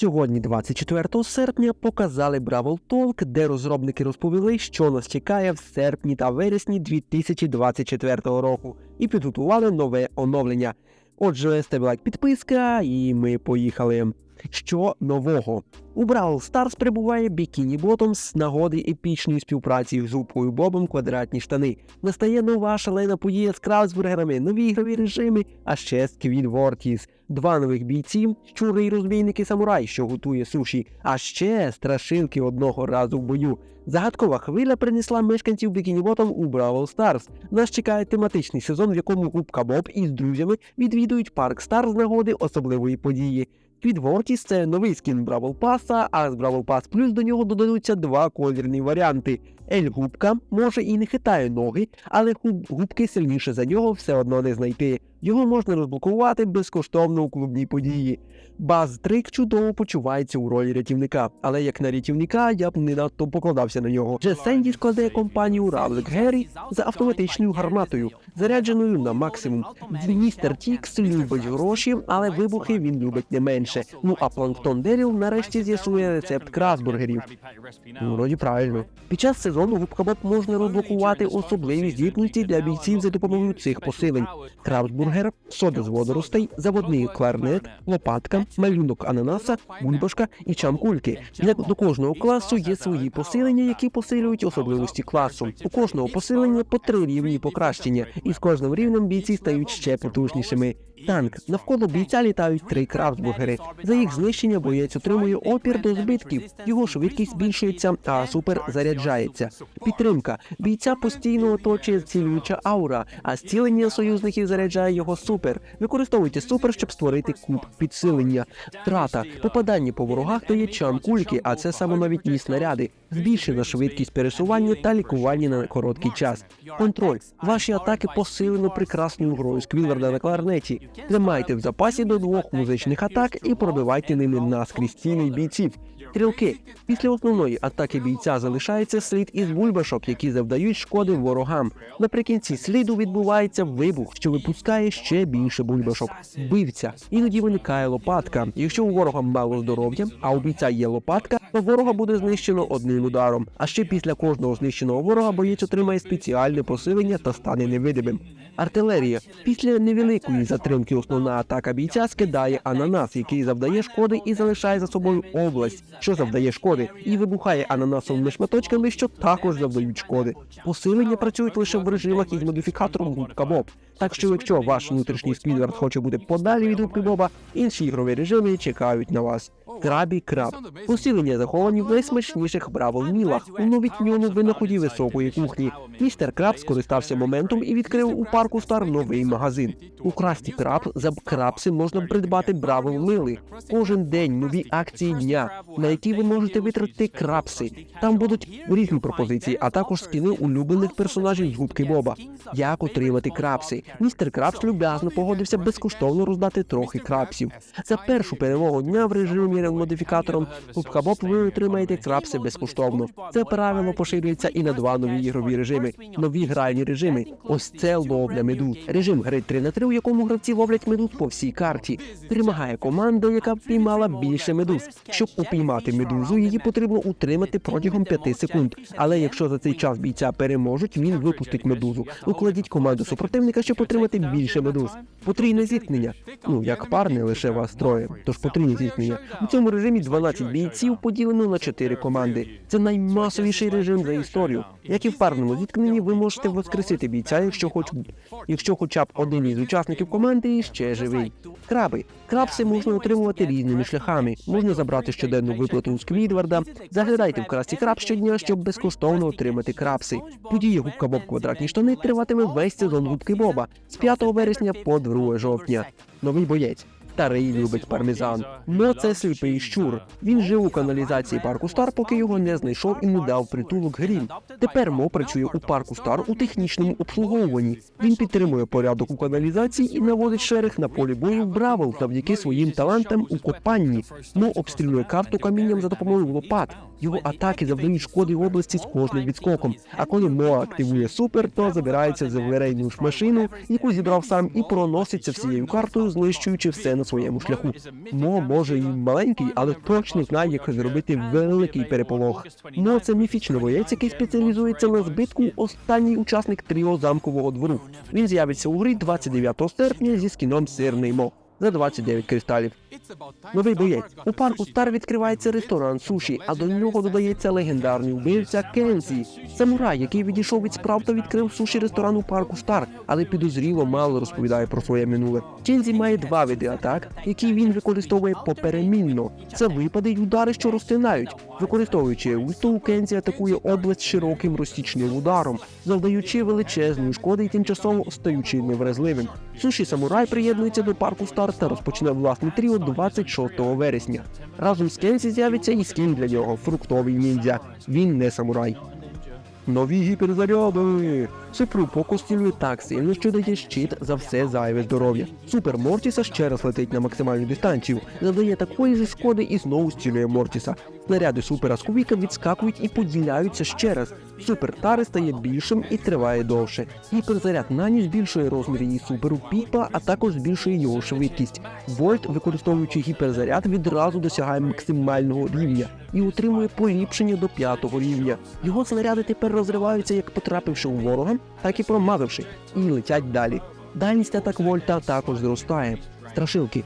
Сьогодні, 24 серпня, показали Бравл Talk, де розробники розповіли, що нас чекає в серпні та вересні 2024 року, і підготували нове оновлення. Отже, стеб лайк підписка, і ми поїхали. Що нового? У Бравл Stars прибуває Бікіні Ботом з нагоди епічної співпраці з губкою Бобом квадратні штани. Настає нова шалена подія з краусбургерами, нові ігрові режими, а ще Сквін Вортіс. Два нових бійці, щури і розбійники самурай, що готує суші, а ще страшилки одного разу в бою. Загадкова хвиля принесла мешканців Бікіні Ботом у Бравл Старс. Нас чекає тематичний сезон, в якому губка Боб із друзями відвідують парк Стар з нагоди особливої події. Квід Вортіс це новий скін Бравл Паса, а з Бравл Пас Плюс до нього додадуться два колірні варіанти. Ель Губка може і не хитає ноги, але губ- губки сильніше за нього все одно не знайти. Його можна розблокувати безкоштовно у клубній події. Баз Трик чудово почувається у ролі рятівника, але як на рятівника я б не надто покладався на нього. Вже Сенді складає компанію Равлик Геррі за автоматичною гарматою, зарядженою на максимум. Містер Тікс любить гроші, але вибухи він любить не менше. Ну а Планктон Деріл нарешті з'ясує рецепт красбургерів. Ну, вроді правильно. Під час сезону губка можна розблокувати особливі здібності для бійців за допомогою цих посилень: крабсбургер, сода з водоростей, заводний кларнет, лопатка, малюнок ананаса, бульбашка і чамкульки. Для до кожного класу є свої посилення, які посилюють особливості класу. У кожного посилення по три рівні покращення, і з кожним рівнем бійці стають ще потужнішими. Танк навколо бійця літають три крафтбургери. За їх знищення боєць отримує опір до збитків. Його швидкість збільшується, а супер заряджається. Підтримка бійця постійно оточує зцілююча аура, а зцілення союзників заряджає його супер. Використовуйте супер, щоб створити куб підсилення. Втрата попадання по ворогах дає чам кульки, а це саме самонавітні снаряди. Збільшена швидкість пересування та лікування на короткий час. Контроль. Ваші атаки посилено прекрасною грою Сквілварда на кларнеті. Тримайте в запасі до двох музичних атак і пробивайте ними наскрізь цілі бійців. Стрілки. Після основної атаки бійця залишається слід із бульбашок, які завдають шкоди ворогам. Наприкінці сліду відбувається вибух, що випускає ще більше бульбашок. Вбивця. Іноді виникає лопатка. Якщо у ворога мало здоров'я, а у бійця є лопатка, то ворога буде знищено одним ударом. А ще після кожного знищеного ворога боєць отримає спеціальне посилення та стане невидимим. Артилерія. Після невеликої затримки основна атака бійця скидає ананас, який завдає шкоди і залишає за собою область, що завдає шкоди, і вибухає ананасовими шматочками, що також завдають шкоди. Посилення працюють лише в режимах із модифікатором губка Боб. Так що, якщо ваш внутрішній спідвард хоче бути подалі від губки Боба, інші ігрові режими чекають на вас. Крабі краб. Посилення заховані в найсмачніших бравл мілах у новітньому винаході високої кухні. Містер Краб скористався моментом і відкрив у парку Стар новий магазин. У красті краб за крабси можна придбати бравл мили. Кожен день нові акції дня, на які ви можете витратити крабси. Там будуть різні пропозиції, а також скіни улюблених персонажів з губки Боба. Як отримати крабси? Містер Крабс люб'язно погодився безкоштовно роздати трохи крабсів. За першу перемогу дня в режимі модифікатором Губка Боб ви отримаєте крабси безкоштовно. Це правило поширюється і на два нові ігрові режими. Нові гральні режими. Ось це ловля медуз. Режим гри 3 на 3 у якому гравці ловлять медуз по всій карті. Перемагає команда, яка впіймала більше медуз. Щоб упіймати медузу, її потрібно утримати протягом 5 секунд. Але якщо за цей час бійця переможуть, він випустить медузу. Укладіть команду супротивника, щоб отримати більше медуз. Потрійне зіткнення. Ну як парне лише вас троє, тож потрійне зіткнення. У цьому режимі 12 бійців поділено на 4 команди. Це наймасовіший режим за історію. Як і в парному зіткненні, ви можете воскресити бійця, якщо хоч якщо хоча б один із учасників команди ще живий. Краби. Крабси можна отримувати різними шляхами. Можна забрати щоденну виплату у Сквідварда. Заглядайте в красті краб щодня, щоб безкоштовно отримати крабси. Подія губка Боб квадратні штани триватиме весь сезон губки Боба з 5 вересня по 2 жовтня. Новий боєць. Старий любить пармезан. Но це сліпий щур. Він жив у каналізації парку Стар, поки його не знайшов і не дав притулок Грім. Тепер Мо працює у парку Стар у технічному обслуговуванні. Він підтримує порядок у каналізації і наводить шерих на полі бою в Бравл завдяки своїм талантам у копанні. Мо обстрілює карту камінням за допомогою лопат. Його атаки завдають шкоди області з кожним відскоком. А коли Мо активує супер, то забирається за верейну машину, яку зібрав сам, і проноситься всією картою, знищуючи все на своєму шляху. Мо може і маленький, але точно знає, як зробити великий переполох. Мо це міфічний боєць, який спеціалізується на збитку. Останній учасник тріо замкового двору. Він з'явиться у грі 29 серпня зі скіном Сирний Мо за 29 кристалів. Новий боєць. У парку Стар відкривається ресторан суші, а до нього додається легендарний вбивця Кенсі. Самурай, який відійшов від справ та відкрив суші ресторан у парку Стар, але підозріло мало розповідає про своє минуле. Кензі має два види атак, які він використовує поперемінно. Це випади й удари, що розтинають. Використовуючи ульту, Кензі атакує область широким розтічним ударом, завдаючи величезної шкоди і тимчасово стаючи невразливим. Суші Самурай приєднується до парку Стар та розпочне власне тріо 26 вересня. Разом з Кенсі з'явиться і скін для нього фруктовий ніндзя. Він не самурай. Нові гіперзаряди! Цифру поку стілює так сильно, що дає щит за все зайве здоров'я. Супер Мортіса ще раз летить на максимальну дистанцію, завдає такої ж шкоди і знову стілює Мортіса. Снаряди супера Скувіка відскакують і поділяються ще раз. Супер Тари стає більшим і триває довше. Гіперзаряд Нані збільшує розмір її суперу Піпа, а також збільшує його швидкість. Вольт, використовуючи гіперзаряд, відразу досягає максимального рівня і отримує поліпшення до п'ятого рівня. Його снаряди тепер розриваються як потрапивши у ворога, так і промазавши, і летять далі. Дальність атак Вольта також зростає. Страшилки.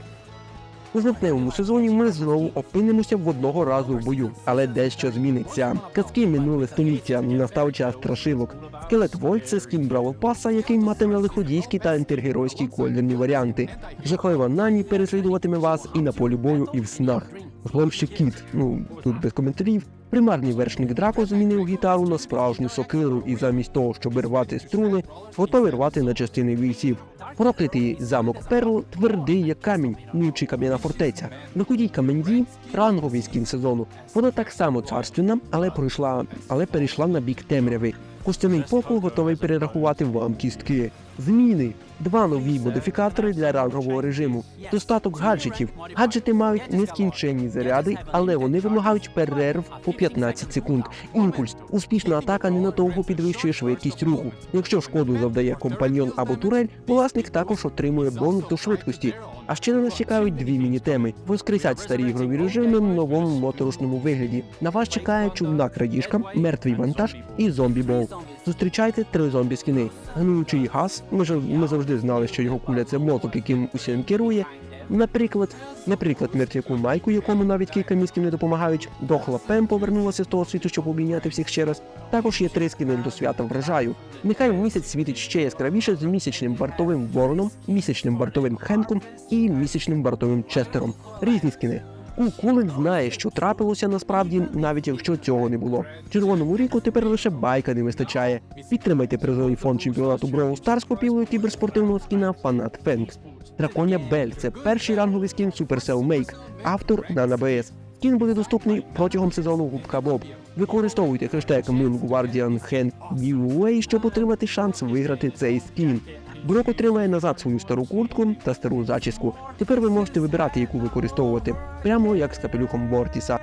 У жовтневому сезоні ми знову опинимося в одного разу в бою, але дещо зміниться. Казки минуле століття настав час страшилок. Скелет Вольт це скін Бравл Паса, який матиме лиходійські та антигеройські кольорні варіанти. Жахлива Нані переслідуватиме вас і на полі бою, і в снах. Зломщик Кіт, ну тут без коментарів. Примарний вершник Драко змінив гітару на справжню сокиру і замість того, щоб рвати струни, готовий рвати на частини бійців. Проклятий замок Перл твердий як камінь, чи кам'яна фортеця. Виходіть каменді, ранговий скін сезону. Вона так само царственна, але пройшла, але перейшла на бік темряви. Костяний покол готовий перерахувати вам кістки. Зміни. Два нові модифікатори для рангового режиму. Достаток гаджетів. Гаджети мають нескінченні заряди, але вони вимагають перерв по 15 секунд. Імпульс. Успішна атака ненадовго підвищує швидкість руху. Якщо шкоду завдає компаньйон або турель, власник також отримує бонус до швидкості. А ще на нас чекають дві мінітеми. Воскресять старі ігрові режими в новому моторошному вигляді. На вас чекає чудна крадіжка, мертвий вантаж і зомбі бол. Зустрічайте три зомбі скіни. Гнуючий газ. Ми ж ми завжди знали, що його куля це мозок, яким усім керує. Наприклад, наприклад, мертвяку майку, якому навіть кілька місків не допомагають. Дохла Пем повернулася з того світу, щоб обійняти всіх ще раз. Також є три скини до свята вражаю. Нехай місяць світить ще яскравіше з місячним вартовим вороном, місячним вартовим Хенком і місячним вартовим Честером. Різні скини. У Кулен знає, що трапилося насправді, навіть якщо цього не було. Червоному ріку тепер лише байка не вистачає. Підтримайте призовий фонд чемпіонату Brawl Stars купівлею кіберспортивного скіна Фанат Фенкс. Драконя Бель це перший ранговий скін Supercell Make, автор Нана БС. Скін буде доступний протягом сезону Губка Боб. Використовуйте хештег Moon Guardian Hand Giveaway, щоб отримати шанс виграти цей скін. Брок отримає назад свою стару куртку та стару зачіску. Тепер ви можете вибирати, яку використовувати, прямо як з капелюхом Мортіса.